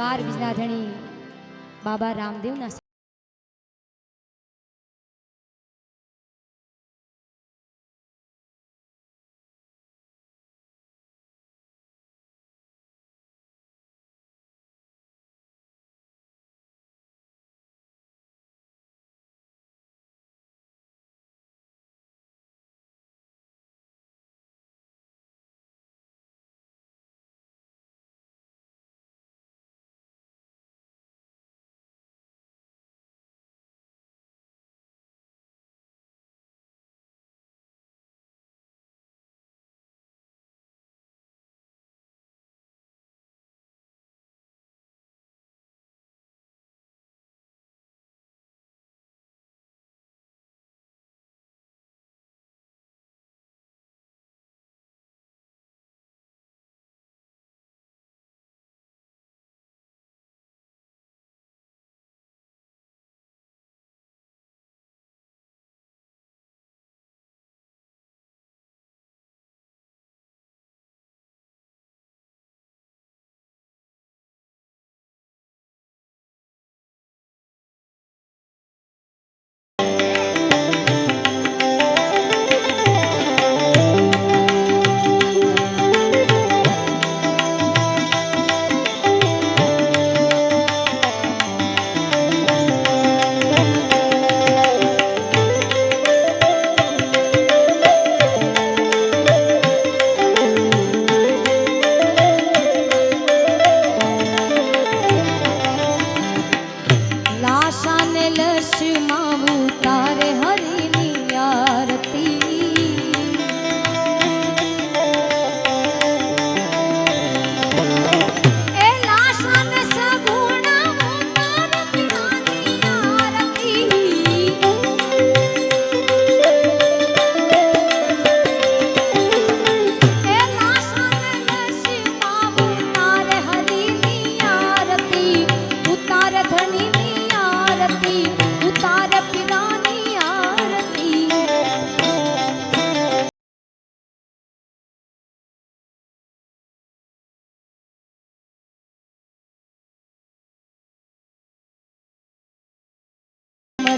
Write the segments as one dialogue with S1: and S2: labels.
S1: બાર વિજ્ઞાધણી બાબા રામદેવના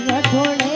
S1: रखोड़े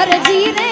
S1: हर जीने